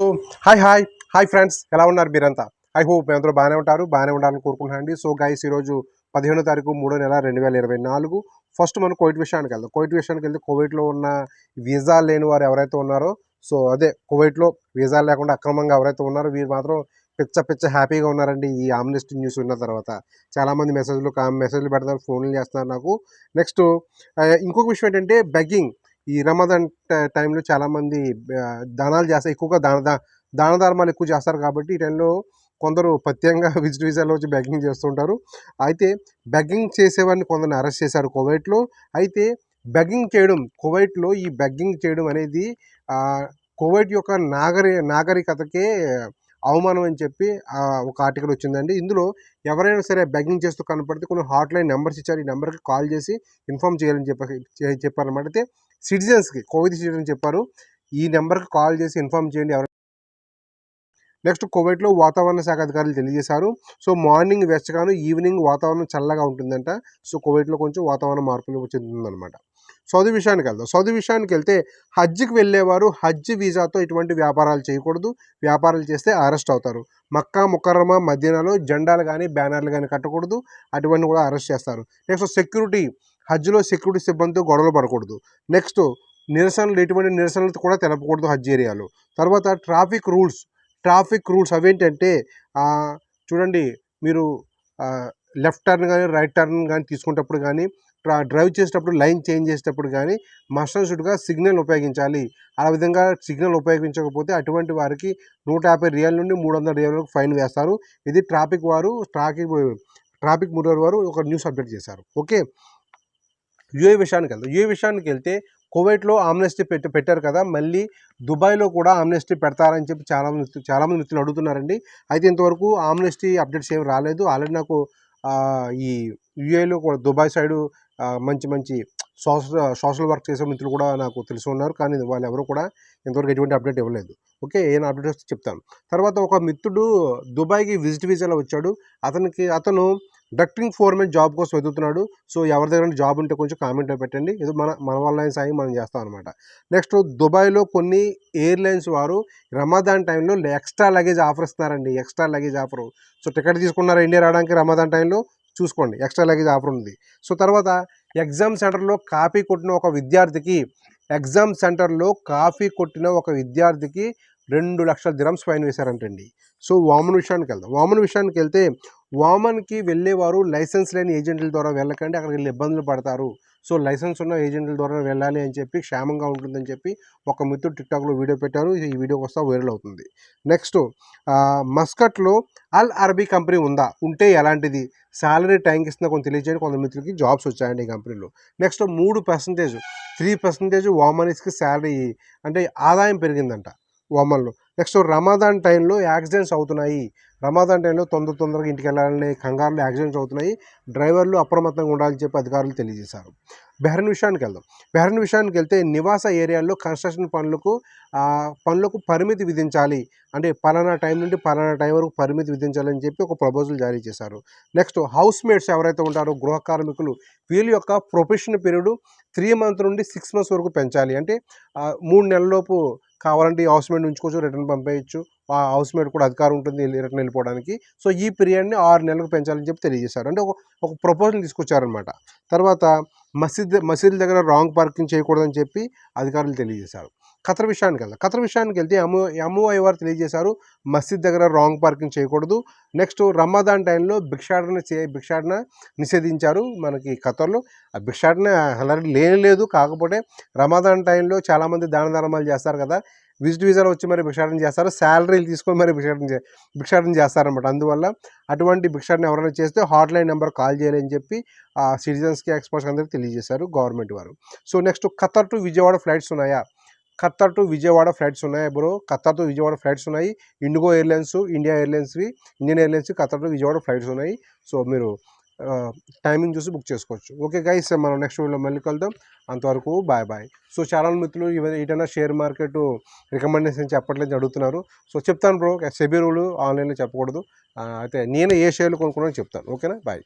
So hi hi hi friends ఎలా ఉన్నారు మీరంతా? ఐ హోప్ మీ అందరూ బాగానే ఉంటారు బాగానే ఉండాలని కోరుకుంటున్నాను అండి సో గైస్ ఈరోజు పదిహేనో తారీఖు మూడో నెల రెండు వేల ఇరవై నాలుగు. ఫస్ట్ మనం కోవిడ్ విషయానికి వెళ్దాం. కోవిడ్ విషయానికి వెళ్తే కోవిడ్లో ఉన్న వీసా లేని వారు ఎవరైతే ఉన్నారో సో అదే కోవిడ్లో వీసా లేకుండా అక్రమంగా ఎవరైతే ఉన్నారో వీరు మాత్రం పిచ్చ పిచ్చ హ్యాపీగా ఉన్నారండి ఈ ఆమ్నెస్ట్ న్యూస్ విన్న తర్వాత. చాలామంది మెసేజ్లు కా మెసేజ్లు పెడతారు ఫోన్లు చేస్తున్నారు నాకు. నెక్స్ట్ ఇంకొక విషయం ఏంటంటే బెగ్గింగ్ ఈ రమదాన్ టైంలో చాలామంది దానాలు చేస్తారు ఎక్కువగా దాన దా- దాన ధర్మాలు ఎక్కువ చేస్తారు కాబట్టి ఈ టైంలో కొందరు ప్రత్యేకంగా విజిట్ వీసాలో వచ్చి బెగ్గింగ్ చేస్తుంటారు అయితే బెగ్గింగ్ చేసేవాడిని కొందరిని అరెస్ట్ చేశారు కువైట్లో. అయితే బెగ్గింగ్ చేయడం కువైట్లో ఈ బెగ్గింగ్ చేయడం అనేది కువైట్ యొక్క నాగరి నాగరికతకే అవమానం అని చెప్పి ఒక ఆర్టికల్ వచ్చిందండి. ఇందులో ఎవరైనా సరే బెగ్గింగ్ చేస్తూ కనపడితే కొన్ని హాట్లైన్ నెంబర్స్ ఇచ్చారు. ఈ నెంబర్కి కాల్ చేసి ఇన్ఫామ్ చేయాలని చెప్పి చెప్పారన్నమాట. అయితే సిటిజన్స్కి కోవిడ్ సిటిజన్ చెప్పారు. ఈ నెంబర్కి కాల్ చేసి ఇన్ఫామ్ చేయండి ఎవరు నెక్స్ట్ కోవిడ్లో వాతావరణ శాఖ అధికారులు తెలియజేశారు. సో మార్నింగ్ వెచ్చగాను ఈవినింగ్ వాతావరణం చల్లగా ఉంటుందంట. సో కువైట్లో కొంచెం వాతావరణ మార్పులు చెందుతుందన్నమాట. సౌదీ విషయానికి వెళ్దాం. సౌదీ విషయానికి వెళ్తే హజ్కి వెళ్ళేవారు హజ్ వీసాతో ఇటువంటి వ్యాపారాలు చేయకూడదు. వ్యాపారాలు చేస్తే అరెస్ట్ అవుతారు. మక్కా ముకర్రమ మదీనాలో జెండాలు కానీ బ్యానర్లు కానీ కట్టకూడదు. అటువంటి కూడా అరెస్ట్ చేస్తారు. నెక్స్ట్ సెక్యూరిటీ హజ్లో సెక్యూరిటీ సిబ్బందితో గొడవలు పడకూడదు. నెక్స్ట్ నిరసనలు ఎటువంటి నిరసనలు కూడా తెలపకూడదు హజ్ ఏరియాలో. తర్వాత ట్రాఫిక్ రూల్స్. ట్రాఫిక్ రూల్స్ అవేంటంటే చూడండి మీరు లెఫ్ట్ టర్న్ కానీ రైట్ టర్న్ కానీ తీసుకునేటప్పుడు కానీ డ్రైవ్ చేసేటప్పుడు లైన్ చేంజ్ చేసేటప్పుడు కానీ మస్టన్షుడ్గా సిగ్నల్ ఉపయోగించాలి. ఆ విధంగా సిగ్నల్ ఉపయోగించకపోతే అటువంటి వారికి నూట యాభై రియల్ నుండి మూడు వందల రియల్ వరకు ఫైన్ వేస్తారు. ఇది ట్రాఫిక్ వారు ట్రాఫిక్ ట్రాఫిక్ మురర్ వారు ఒక న్యూస్ అప్డేట్ చేశారు. ఓకే? యుఏ విషయానికి వెళ్దాం. యుఏ విషయానికి వెళ్తే కువైట్లో ఆమ్నెస్టీ పెట్టి పెట్టారు కదా. మళ్ళీ దుబాయ్లో కూడా ఆమ్నెస్టీ పెడతారని చెప్పి చాలామంది చాలామంది మిత్రులు అడుగుతున్నారండి. అయితే ఇంతవరకు ఆమ్నెస్టీ అప్డేట్స్ ఏమి రాలేదు. ఆల్రెడీ నాకు ఈ యుఏలో కూడా దుబాయ్ సైడు మంచి మంచి సోషల్ సోషల్ వర్క్ చేసే మిత్రులు కూడా నాకు తెలిసి ఉన్నారు. కానీ వాళ్ళు ఎవరు కూడా ఇంతవరకు ఎటువంటి అప్డేట్ ఇవ్వలేదు. ఓకే ఏమైనా అప్డేట్ వస్తే చెప్తాను. తర్వాత ఒక మిత్రుడు దుబాయ్కి విజిట్ వీసాలో వచ్చాడు. అతనికి అతను డక్టింగ్ ఫోర్మెన్ జాబ్ కోసం వెతుకుతున్నాడు. సో ఎవరి దగ్గర జాబ్ ఉంటే కొంచెం కామెంట్ పెట్టండి. ఇది మన మన వల్ల సాయం మనం చేస్తాం అనమాట నెక్స్ట్ దుబాయ్లో కొన్ని ఎయిర్లైన్స్ వారు రమాదాన్ టైంలో ఎక్స్ట్రా లగేజ్ ఆఫర్ ఇస్తున్నారండి. Extra luggage offer so ticket తీసుకున్నారా ఇండియా రావడానికి రమాదాన్ టైంలో చూసుకోండి. ఎక్స్ట్రా లగేజ్ ఆఫర్ ఉంది. సో తర్వాత ఎగ్జామ్ సెంటర్లో కాపీ కొట్టిన ఒక విద్యార్థికి ఎగ్జామ్ సెంటర్లో కాఫీ కొట్టిన ఒక విద్యార్థికి రెండు లక్షల దిరమ్స్ ఫైన్ వేశారంటండి. సో వామన్ విషయానికి వెళ్దాం. వామన్ విషయానికి వెళ్తే వామన్కి వెళ్ళేవారు లైసెన్స్ లేని ఏజెంట్ల ద్వారా వెళ్ళకండి అక్కడికి వెళ్ళి ఇబ్బందులు పడతారు. సో లైసెన్స్ ఉన్న ఏజెంట్ల ద్వారా వెళ్ళాలి అని చెప్పి క్షేమంగా ఉంటుందని చెప్పి ఒక మిత్రుడు టిక్టాక్లో వీడియో పెట్టారు. ఈ వీడియోకి వస్తా వైరల్ అవుతుంది. నెక్స్ట్ మస్కట్లో అల్ అరబీ కంపెనీ ఉందా? ఉంటే ఎలాంటిది? శాలరీ టైంకి ఇస్తున్న కొంత తెలియజేయండి కొంత మిత్రులకి జాబ్స్ వచ్చాయండి ఈ కంపెనీలో. నెక్స్ట్ మూడు పర్సంటేజ్ త్రీ పర్సంటేజ్ వామనీస్కి శాలరీ అంటే ఆదాయం పెరిగిందంట. వమన్లు. నెక్స్ట్ రమాదాన్ టైంలో యాక్సిడెంట్స్ అవుతున్నాయి. రమాదాన్ టైంలో తొందర తొందరగా ఇంటికి వెళ్ళాలని కంగారులో యాక్సిడెంట్స్ అవుతున్నాయి. డ్రైవర్లు అప్రమత్తంగా ఉండాలని చెప్పి అధికారులు తెలియజేశారు. బెహ్రన్ విషయానికి వెళ్దాం. బెహ్రన్ విషయానికి వెళ్తే నివాస ఏరియాల్లో కన్స్ట్రక్షన్ పనులకు పనులకు పరిమితి విధించాలి. అంటే పలానా టైం నుండి పలానా టైం వరకు పరిమితి విధించాలని చెప్పి ఒక ప్రపోజల్ జారీ చేశారు. నెక్స్ట్ హౌస్ మేట్స్ ఎవరైతే ఉంటారో గృహ కార్మికులు వీళ్ళ యొక్క ప్రొఫెషన్ పీరియడ్ త్రీ మంత్ నుండి సిక్స్ మంత్స్ వరకు పెంచాలి. అంటే మూడు నెలలలోపు కావాలంటే హౌస్ మేట్ ఉంచుకోవచ్చు రిటర్న్ పంపేయచ్చు. ఆ హౌస్ మేట్ కూడా అధికారం ఉంటుంది రిటర్న్ వెళ్ళిపోవడానికి. సో ఈ పీరియడ్ని ఆరు నెలలకు పెంచాలని చెప్పి తెలియజేశారు. అంటే ఒక ఒక ప్రపోజల్ తీసుకొచ్చారనమాట తర్వాత మసీద్ మసీదుల దగ్గర రాంగ్ పార్కింగ్ చేయకూడదని చెప్పి అధికారులు తెలియజేశారు. ఖతర్ విషయానికి వెళ్దాం. ఖతర్ విషయానికి వెళ్తే ఎంఓ ఎంఓఐ వారు తెలియజేశారు మసీద్ దగ్గర రాంగ్ పార్కింగ్ చేయకూడదు. నెక్స్ట్ రమాదాన్ టైంలో భిక్షాటన చే భిక్షాటన నిషేధించారు మనకి ఖతర్లో. ఆ భిక్షాటన ఆల్రెడీ లేనే లేదు కాకపోతే రమాదాన్ టైంలో చాలామంది దాన ధర్మాలు చేస్తారు కదా. విజిట్ వీసాలు వచ్చి మరి భిక్షాటన చేస్తారు శాలరీలు తీసుకొని మరి భిక్షాటన చే భిక్షాటన చేస్తారనమాట అందువల్ల అటువంటి భిక్షాటన ఎవరైనా చేస్తే హాట్ లైన్ నెంబర్ కాల్ చేయాలని చెప్పి ఆ సిటిజన్స్కి ఎక్స్పర్ట్స్ అందరికీ తెలియజేశారు గవర్నమెంట్ వారు. So next Qatar to Vijayawada flights ఉన్నాయా? ఖత్తర్ టు విజయవాడ ఫ్లైట్స్ ఉన్నాయి bro. Qatar to Vijayawada flights ఉన్నాయి. IndiGo airlines India ఎయిర్లైన్స్వి Indian airlines Qatar to Vijayawada flights ఉన్నాయి. సో మీరు టైమింగ్ చూసి బుక్ చేసుకోవచ్చు. ఓకే గైస్ మనం నెక్స్ట్ వీడియోలో మళ్ళీ కలుద్దాం. అంతవరకు బాయ్ బాయ్. సో చాలా మిత్రులు ఇవ- ఏదైనా షేర్ మార్కెట్ రికమెండేషన్ చెప్పట్లేదు అడుగుతున్నారు. సో చెప్తాను బ్రో. సెబీ రూల్ ఆన్లైన్లో చెప్పకూడదు. అయితే నేను ఏ షేర్లు కొనుక్కున్నానో చెప్తాను. ఓకేనా? బాయ్.